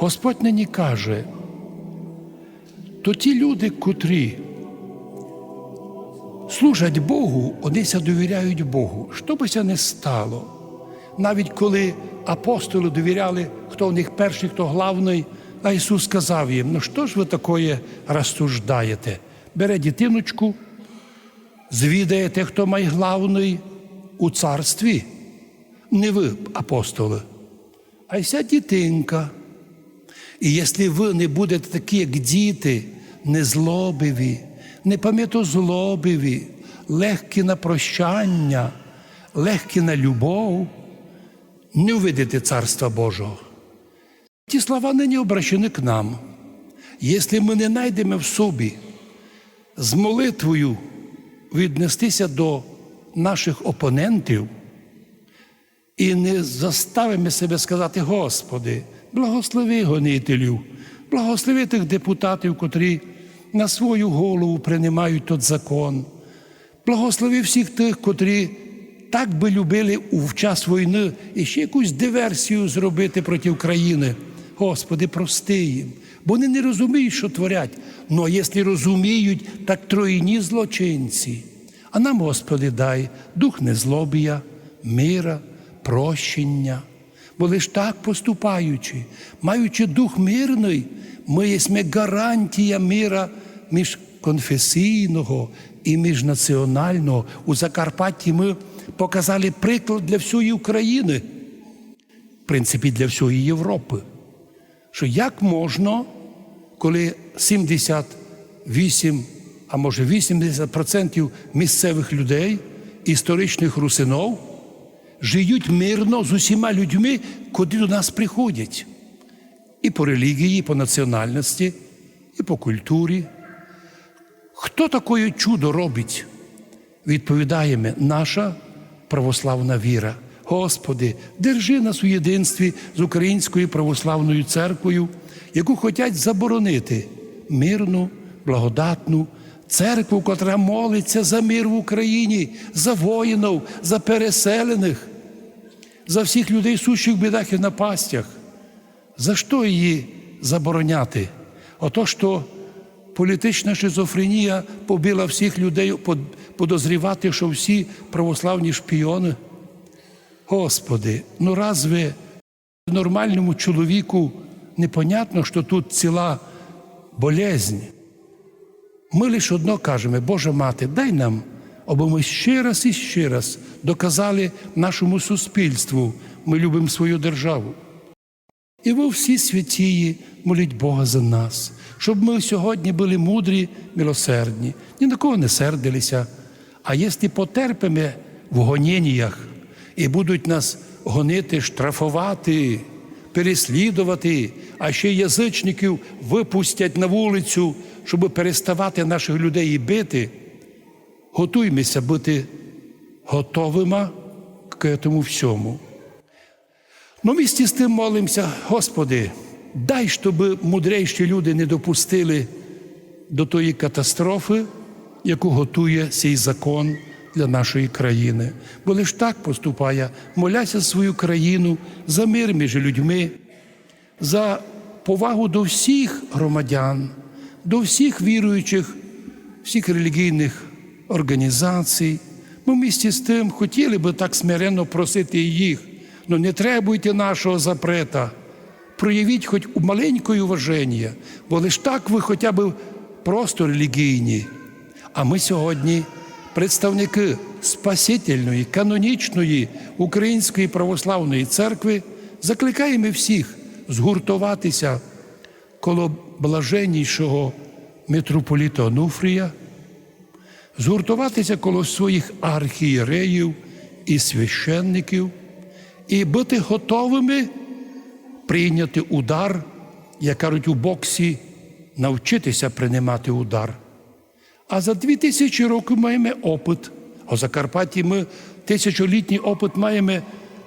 Господь нині каже, то ті люди, котрі служать Богу, одися довіряють Богу. Що би це не стало. Навіть коли апостоли довіряли, хто в них перший, хто главний, а Ісус сказав їм: ну що ж ви такое розсуждаєте? Бере дитиночку, звідаєте, хто має главний у царстві. Не ви, апостоли, а й ця дитинка. І якщо ви не будете такі, як діти, незлобиві, не пам'ятозлобиві, легкі на прощання, легкі на любов, не увидите Царства Божого. Ті слова нині обращені к нам. Якщо ми не знайдемо в собі з молитвою віднестися до наших опонентів і не заставимо себе сказати, Господи, благослови гонителів, благослови тих депутатів, котрі на свою голову приймають тот закон, благослови всіх тих, котрі так би любили в час війни і ще якусь диверсію зробити проти країни. Господи, прости їм, бо вони не розуміють, що творять. Ну, а якщо розуміють, так тройні злочинці. А нам, Господи, дай дух незлобія, мира, прощення. Бо лиш так поступаючи, маючи дух мирний, ми єсме гарантія мира міжконфесійного і міжнаціонального. У Закарпатті ми показали приклад для всієї України, в принципі, для всієї Європи. Що як можна, коли 78, а може 80% місцевих людей, історичних русинов, живуть мирно з усіма людьми, котрі до нас приходять. І по релігії, і по національності, і по культурі. Хто таке чудо робить? Відповідаємо, наша православна віра. Господи, держи нас у єдинстві з Українською православною церквою, яку хочуть заборонити мирну, благодатну церкву, котра молиться за мир в Україні, за воїнів, за переселених, за всіх людей, сущих в бідах і напастях. За що її забороняти? Ото, що політична шизофренія побила всіх людей подозрівати, що всі православні шпіони. Господи, ну разве нормальному чоловіку непонятно, що тут ціла болезнь? Ми лише одно кажемо, Божа мати, дай нам, аби ми ще раз і ще раз доказали нашому суспільству, ми любимо свою державу. І ви всі святії моліть Бога за нас, щоб ми сьогодні були мудрі, милосердні, ні на кого не сердилися. А якщо потерпимо в гоніннях і будуть нас гонити, штрафувати, переслідувати, а ще язичників випустять на вулицю, щоб переставати наших людей бити, готуймося бути готовими к тому всьому. Ну, місті з тим молимося, Господи, дай, щоб мудрейші люди не допустили до тої катастрофи, яку готує цей закон для нашої країни. Бо лиш так поступає, моляся свою країну за мир між людьми, за повагу до всіх громадян, до всіх віруючих, всіх релігійних організацій. Ми в місті з тим хотіли би так смиренно просити їх. Ну не требуйте нашого запрета. Проявіть хоч маленьке уваження, бо лиш так ви хоча б просто релігійні. А ми сьогодні представники Спасительної, канонічної Української православної церкви закликаємо всіх згуртуватися коло блаженнішого митрополіта Онуфрія, згуртуватися коло своїх архієреїв і священників і бути готовими прийняти удар, як кажуть у боксі, навчитися приймати удар. А за дві тисячі років маємо опит. У Закарпатті ми тисячолітній опит маємо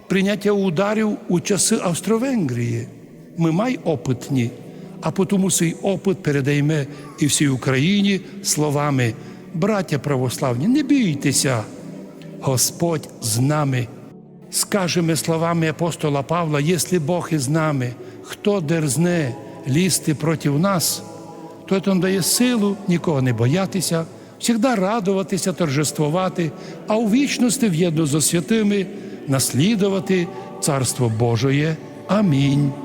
прийняття ударів у часи Австро-Венгрії. Ми май опитні, а тому цей опит передаємо і всій Україні словами. Браття православні, не бійтеся, Господь з нами. Скажемо словами апостола Павла, якщо Бог із нами, хто дерзне лізти проти нас, той нам дає силу нікого не боятися, завжди радуватися, торжествувати, а у вічності в'єдно зо святими наслідувати Царство Божоє. Амінь.